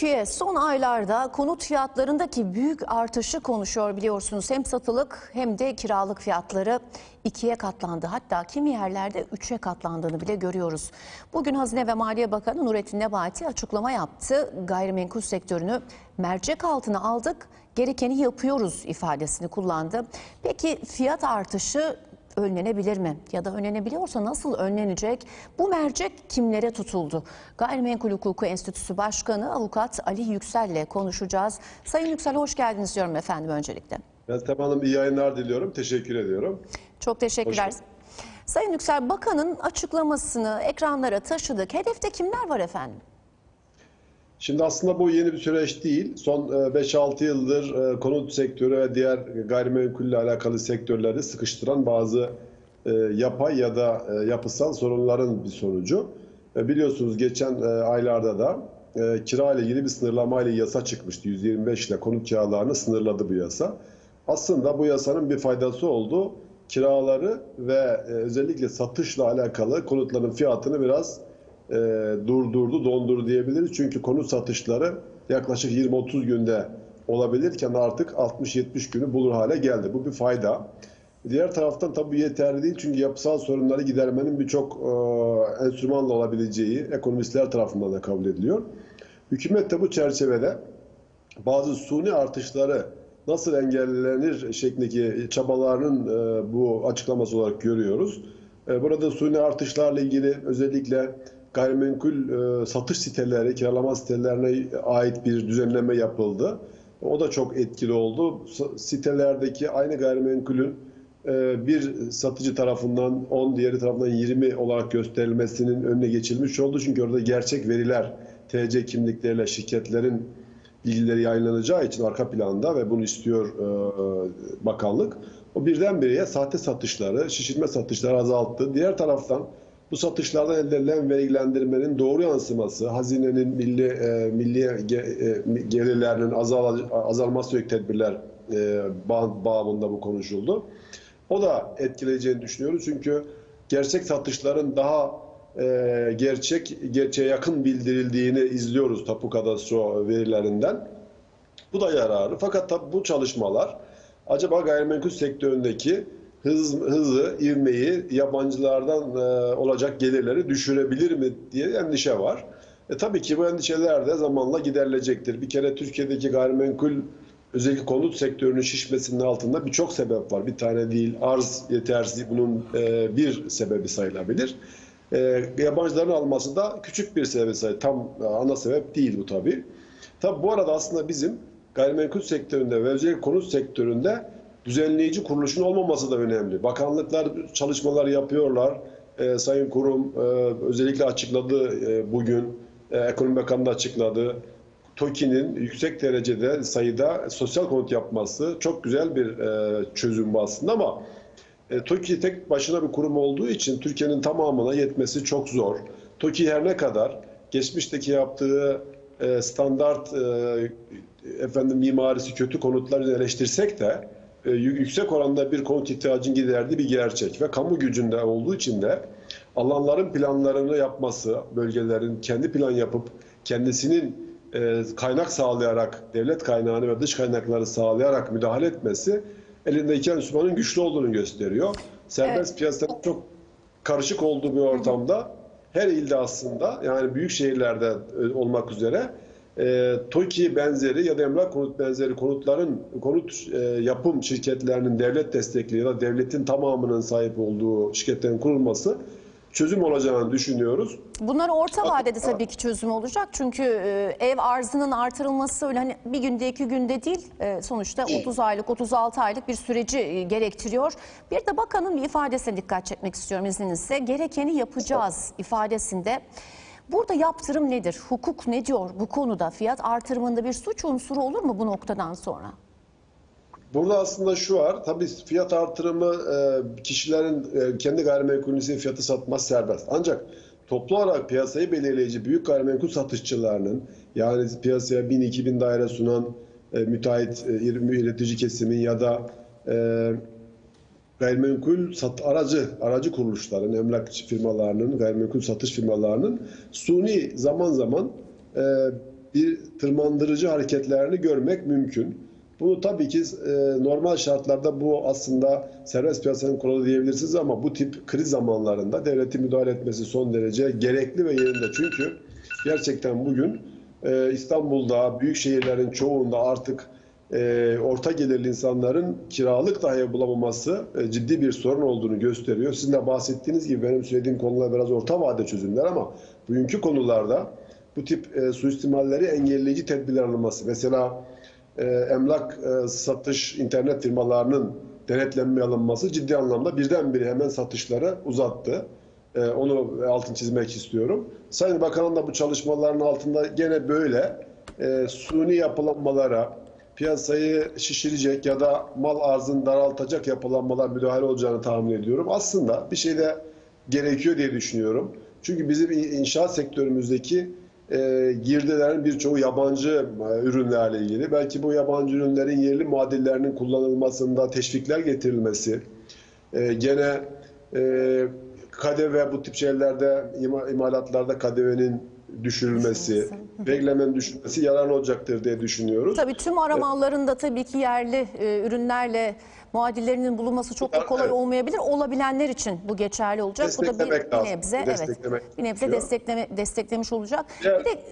Türkiye son aylarda konut fiyatlarındaki büyük artışı konuşuyor biliyorsunuz. Hem satılık hem de kiralık fiyatları ikiye katlandı. Hatta kimi yerlerde üçe katlandığını bile görüyoruz. Bugün Hazine ve Maliye Bakanı Nurettin Nebati açıklama yaptı. Gayrimenkul sektörünü mercek altına aldık, gerekeni yapıyoruz ifadesini kullandı. Peki fiyat artışı önlenebilir mi? Ya da önlenebiliyorsa nasıl önlenecek? Bu mercek kimlere tutuldu? Gayrimenkul Hukuku Enstitüsü Başkanı Avukat Ali Yüksel ile konuşacağız. Sayın Yüksel hoş geldiniz diyorum efendim öncelikle. Meltem Hanım iyi yayınlar diliyorum. Teşekkür ediyorum. Çok teşekkürler. Hoş Sayın Yüksel Bakan'ın açıklamasını ekranlara taşıdık. Hedefte kimler var efendim? Şimdi aslında bu yeni bir süreç değil. Son e, 5-6 yıldır e, konut sektörü ve diğer gayrimenkulle alakalı sektörleri sıkıştıran bazı e, yapay ya da e, yapısal sorunların bir sonucu. E, Biliyorsunuz geçen e, aylarda da e, kira ile ilgili bir sınırlama ile yasa çıkmıştı. 125 ile konut kiralarını sınırladı bu yasa. Aslında bu yasanın bir faydası oldu. Kiraları ve e, özellikle satışla alakalı konutların fiyatını biraz e, durdurdu, dondurdu diyebiliriz. Çünkü konut satışları yaklaşık 20-30 günde olabilirken artık 60-70 günü bulur hale geldi. Bu bir fayda. Diğer taraftan tabii yeterli değil çünkü yapısal sorunları gidermenin birçok e, enstrümanla olabileceği ekonomistler tarafından da kabul ediliyor. Hükümet de bu çerçevede bazı suni artışları nasıl engellenir şeklindeki çabalarının e, bu açıklaması olarak görüyoruz. E, burada suni artışlarla ilgili özellikle gayrimenkul e, satış siteleri, kiralama sitelerine ait bir düzenleme yapıldı. O da çok etkili oldu. Sitelerdeki aynı gayrimenkulün e, bir satıcı tarafından 10, diğeri tarafından 20 olarak gösterilmesinin önüne geçilmiş oldu. Çünkü orada gerçek veriler, TC kimlikleriyle şirketlerin bilgileri yayınlanacağı için arka planda ve bunu istiyor e, bakanlık. O birdenbire sahte satışları, şişirme satışları azalttı. Diğer taraftan bu satışlardan elde edilen vergilendirmenin doğru yansıması, hazinenin milli e, milli ge- e, gelirlerinin azal, azalması yönelik tedbirler e, bağ- bu konuşuldu. O da etkileyeceğini düşünüyoruz çünkü gerçek satışların daha e, gerçek gerçeğe yakın bildirildiğini izliyoruz tapu kadastro verilerinden. Bu da yararı. Fakat tabii bu çalışmalar acaba gayrimenkul sektöründeki hız, hızı, ivmeyi, yabancılardan e, olacak gelirleri düşürebilir mi diye endişe var. E, tabii ki bu endişeler de zamanla giderilecektir. Bir kere Türkiye'deki gayrimenkul özellikle konut sektörünün şişmesinin altında birçok sebep var. Bir tane değil, arz yetersizliği bunun e, bir sebebi sayılabilir. E, yabancıların alması da küçük bir sebebi sayılır. Tam e, ana sebep değil bu tabii. Tabii bu arada aslında bizim gayrimenkul sektöründe ve özellikle konut sektöründe düzenleyici kuruluşun olmaması da önemli. Bakanlıklar çalışmalar yapıyorlar. Ee, Sayın Kurum e, özellikle açıkladı e, bugün. E, Ekonomi Bakanı da açıkladı. TOKİ'nin yüksek derecede sayıda sosyal konut yapması çok güzel bir e, çözüm aslında ama e, TOKİ tek başına bir kurum olduğu için Türkiye'nin tamamına yetmesi çok zor. TOKİ her ne kadar geçmişteki yaptığı e, standart e, efendim mimarisi kötü konutları eleştirsek de e, yüksek oranda bir konut ihtiyacını giderdiği bir gerçek ve kamu gücünde olduğu için de alanların planlarını yapması, bölgelerin kendi plan yapıp kendisinin e, kaynak sağlayarak, devlet kaynağını ve dış kaynakları sağlayarak müdahale etmesi elindeki enstrümanın güçlü olduğunu gösteriyor. Serbest piyasanın çok karışık olduğu bir ortamda her ilde aslında yani büyük şehirlerde e, olmak üzere e, TOKİ benzeri ya da emlak konut benzeri konutların konut e, yapım şirketlerinin devlet destekli ya da devletin tamamının sahip olduğu şirketlerin kurulması çözüm olacağını düşünüyoruz. Bunlar orta vadede tabii ki çözüm olacak. Çünkü e, ev arzının artırılması öyle hani bir günde iki günde değil. E, sonuçta 30 aylık 36 aylık bir süreci e, gerektiriyor. Bir de bakanın bir ifadesine dikkat çekmek istiyorum izninizle. Gerekeni yapacağız ifadesinde. Burada yaptırım nedir? Hukuk ne diyor bu konuda? Fiyat artırımında bir suç unsuru olur mu bu noktadan sonra? Burada aslında şu var. Tabii fiyat artırımı e, kişilerin e, kendi gayrimenkulünün fiyatı satması serbest. Ancak toplu olarak piyasayı belirleyici büyük gayrimenkul satışçılarının yani piyasaya 1000-2000 daire sunan e, müteahhit üretici kesimin ya da gayrimenkul sat aracı aracı kuruluşların, emlak firmalarının, gayrimenkul satış firmalarının suni zaman zaman e, bir tırmandırıcı hareketlerini görmek mümkün. Bunu tabii ki e, normal şartlarda bu aslında serbest piyasanın kuralı diyebilirsiniz ama bu tip kriz zamanlarında devletin müdahale etmesi son derece gerekli ve yerinde. Çünkü gerçekten bugün e, İstanbul'da, büyük şehirlerin çoğunda artık e, orta gelirli insanların kiralık dahi bulamaması e, ciddi bir sorun olduğunu gösteriyor. Sizin de bahsettiğiniz gibi benim söylediğim konular biraz orta vade çözümler ama bugünkü konularda bu tip e, suistimalleri engelleyici tedbirler alınması. Mesela e, emlak e, satış internet firmalarının denetlenmeye alınması ciddi anlamda birdenbire hemen satışları uzattı. E, onu altın çizmek istiyorum. Sayın Bakan'ın da bu çalışmaların altında gene böyle e, suni yapılanmalara, piyasayı şişirecek ya da mal arzını daraltacak yapılanmalar müdahale olacağını tahmin ediyorum. Aslında bir şey de gerekiyor diye düşünüyorum. Çünkü bizim inşaat sektörümüzdeki e, girdilerin birçoğu yabancı e, ürünlerle ilgili. Belki bu yabancı ürünlerin yerli muadillerinin kullanılmasında teşvikler getirilmesi, e, gene e, KDV bu tip şeylerde ima, imalatlarda KDV'nin düşürülmesi, reglemen düşürülmesi yararlı olacaktır diye düşünüyoruz. Tabii tüm aramallarında tabii ki yerli e, ürünlerle muadillerinin bulunması çok da kolay Evet. olmayabilir. Olabilenler için bu geçerli olacak. Bu da bir, Desteklemek bir lazım. nebze evet. Desteklemek Bir nebze gerekiyor. destekleme, desteklemiş olacak. Diğer- Bir de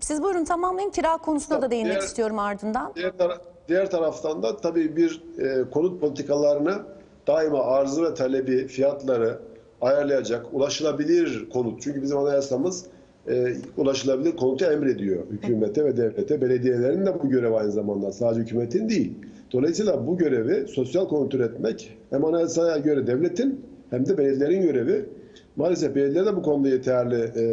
siz buyurun tamamlayın. Kira konusuna da değinmek Diğer- istiyorum ardından. Diğer, tara- diğer taraftan da tabii bir e, konut politikalarını daima arzı ve talebi, fiyatları ayarlayacak, ulaşılabilir konut. Çünkü bizim anayasamız e, ulaşılabilir konutu emrediyor hükümete ve devlete. Belediyelerin de bu görev aynı zamanda sadece hükümetin değil. Dolayısıyla bu görevi sosyal konut üretmek hem anayasaya göre devletin hem de belediyelerin görevi. Maalesef belediyeler de bu konuda yeterli e,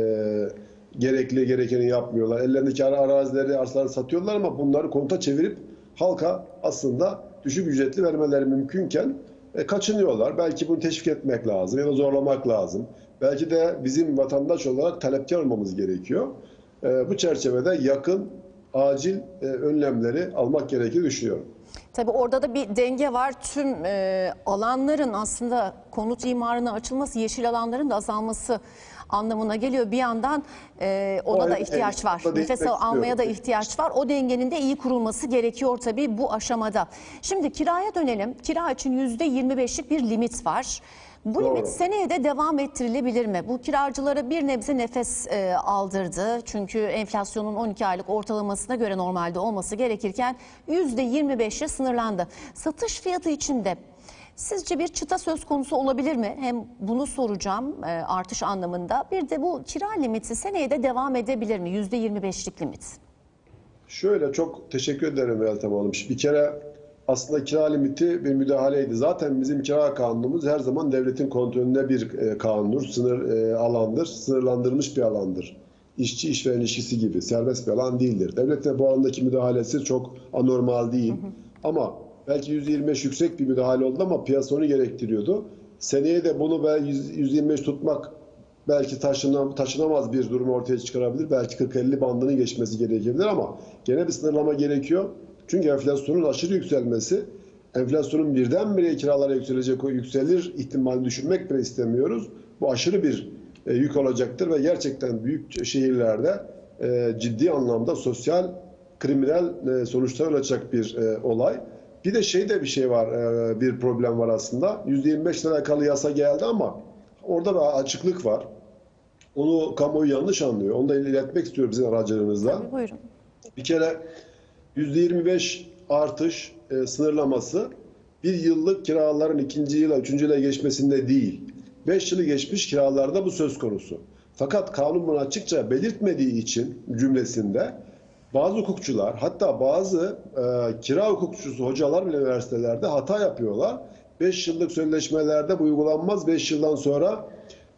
gerekli gerekeni yapmıyorlar. Ellerindeki ara- arazileri, arsaları satıyorlar ama bunları konuta çevirip halka aslında düşük ücretli vermeleri mümkünken e, kaçınıyorlar. Belki bunu teşvik etmek lazım ya da zorlamak lazım. Belki de bizim vatandaş olarak talepkar olmamız gerekiyor. E, bu çerçevede yakın, acil e, önlemleri almak gerekir düşünüyorum. Tabii orada da bir denge var. Tüm e, alanların aslında konut imarına açılması, yeşil alanların da azalması anlamına geliyor. Bir yandan e, ona O da ihtiyaç var. Nefes almaya da ihtiyaç var. O dengenin de iyi kurulması gerekiyor tabii bu aşamada. Şimdi kiraya dönelim. Kira için %25'lik bir limit var. Bu Doğru. limit seneye de devam ettirilebilir mi? Bu kiracılara bir nebze nefes e, aldırdı. Çünkü enflasyonun 12 aylık ortalamasına göre normalde olması gerekirken %25'e sınırlandı. Satış fiyatı için de sizce bir çıta söz konusu olabilir mi? Hem bunu soracağım e, artış anlamında. Bir de bu kira limiti seneye de devam edebilir mi? %25'lik limit. Şöyle çok teşekkür ederim Meltem Hanım. Bir kere aslında kira limiti bir müdahaleydi. Zaten bizim kira kanunumuz her zaman devletin kontrolünde bir e, kanundur, sınır e, alandır, sınırlandırılmış bir alandır. İşçi işveren ilişkisi gibi serbest bir alan değildir. Devletin bu alandaki müdahalesi çok anormal değil. Ama belki %25 yüksek bir müdahale oldu ama piyasa onu gerektiriyordu. Seneye de bunu ben 100 %25 tutmak belki taşınam, taşınamaz bir durum ortaya çıkarabilir. Belki 40-50 bandının geçmesi gerekebilir ama gene bir sınırlama gerekiyor. Çünkü enflasyonun aşırı yükselmesi, enflasyonun birdenbire kiralara yükselecek, o yükselir ihtimalini düşürmek bile istemiyoruz. Bu aşırı bir e, yük olacaktır ve gerçekten büyük şehirlerde e, ciddi anlamda sosyal, kriminal e, sonuçlar olacak bir e, olay. Bir de şey de bir şey var, e, bir problem var aslında. %25 ile alakalı yasa geldi ama orada bir açıklık var. Onu kamuoyu yanlış anlıyor. Onu da iletmek istiyorum bizim aracılığınızla. Tabii buyurun. Bir kere %25 artış e, sınırlaması bir yıllık kiraların ikinci yıla, üçüncü yıla geçmesinde değil. Beş yılı geçmiş kiralarda bu söz konusu. Fakat kanun bunu açıkça belirtmediği için cümlesinde bazı hukukçular hatta bazı e, kira hukukçusu hocalar bile üniversitelerde hata yapıyorlar. 5 yıllık sözleşmelerde bu uygulanmaz. 5 yıldan sonra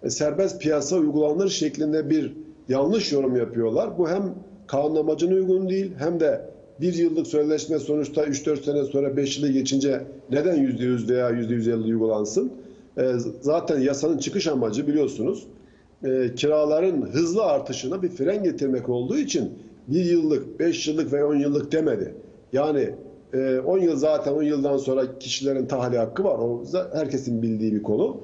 e, serbest piyasa uygulanır şeklinde bir yanlış yorum yapıyorlar. Bu hem kanun amacına uygun değil hem de bir yıllık sözleşme sonuçta 3-4 sene sonra 5 yılı geçince neden %100 veya %150 uygulansın? E, zaten yasanın çıkış amacı biliyorsunuz e, kiraların hızlı artışına bir fren getirmek olduğu için bir yıllık, 5 yıllık ve 10 yıllık demedi. Yani e, 10 yıl zaten 10 yıldan sonra kişilerin tahliye hakkı var. O herkesin bildiği bir konu.